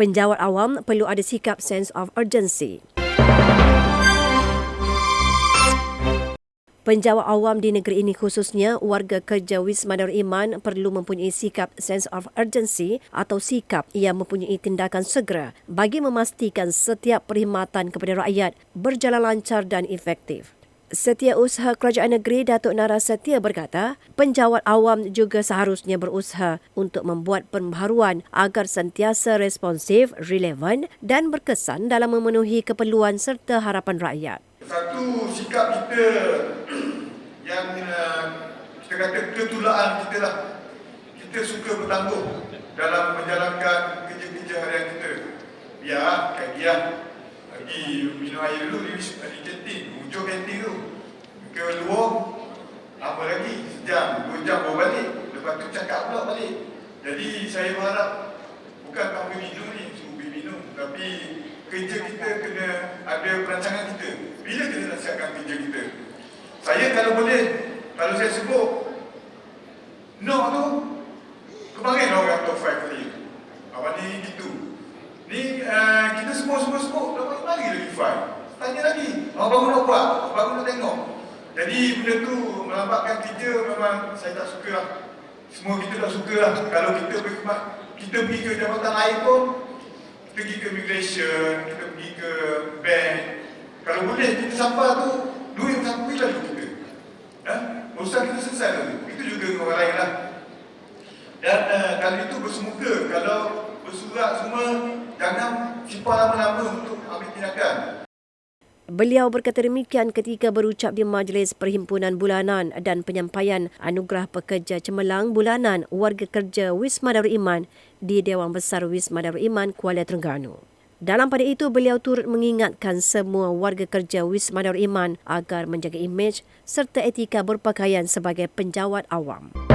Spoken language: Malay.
Penjawat awam perlu ada sikap sense of urgency. Penjawat awam di negeri ini khususnya warga kerja Wisma Darul Iman perlu mempunyai sikap sense of urgency atau sikap yang mempunyai tindakan segera bagi memastikan setiap perkhidmatan kepada rakyat berjalan lancar dan efektif. Setiausaha Kerajaan Negeri Datuk Nara Setia berkata, penjawat awam juga seharusnya berusaha untuk membuat pembaharuan agar sentiasa responsif, relevan dan berkesan dalam memenuhi keperluan serta harapan rakyat. Satu sikap kita yang uh, kita kata ketulaan kita lah. Kita suka bertangguh dalam menjalankan kerja-kerja harian kita. Biar kaki lah. Pergi minum air dulu di, di kantin, hujung kantin tu. Keluar, apa lagi? Sejam, dua jam baru balik. Lepas tu cakap pula balik. Jadi saya berharap bukan kamu minum ni, suruh pergi minum. Tapi kerja kita kena ada perancangan kita. Bila kita nak siapkan kerja kita? Saya kalau boleh, kalau saya sebut, no tu, kemarin orang top 5 tadi. Awal ni gitu. Ni uh, kita semua semua sebut, dah 5. Tanya lagi, awak baru nak buat, baru nak tengok. Jadi benda tu melambatkan kerja memang saya tak suka lah. Semua kita tak suka lah. Kalau kita berkhidmat, kita pergi ke jabatan lain pun, kita pergi ke immigration, kita pergi ke bank. Kalau boleh kita sampai tu, duit sampai lah kita. Ya? Urusan kita selesai tu. Itu juga dengan orang lain lah. Dan uh, kalau itu bersemuka, kalau bersurat semua, jangan simpan lama-lama untuk. Beliau berkata demikian ketika berucap di Majlis Perhimpunan Bulanan dan Penyampaian Anugerah Pekerja Cemerlang Bulanan Warga Kerja Wisma Darul Iman di Dewan Besar Wisma Darul Iman Kuala Terengganu. Dalam pada itu, beliau turut mengingatkan semua warga kerja Wisma Darul Iman agar menjaga imej serta etika berpakaian sebagai penjawat awam.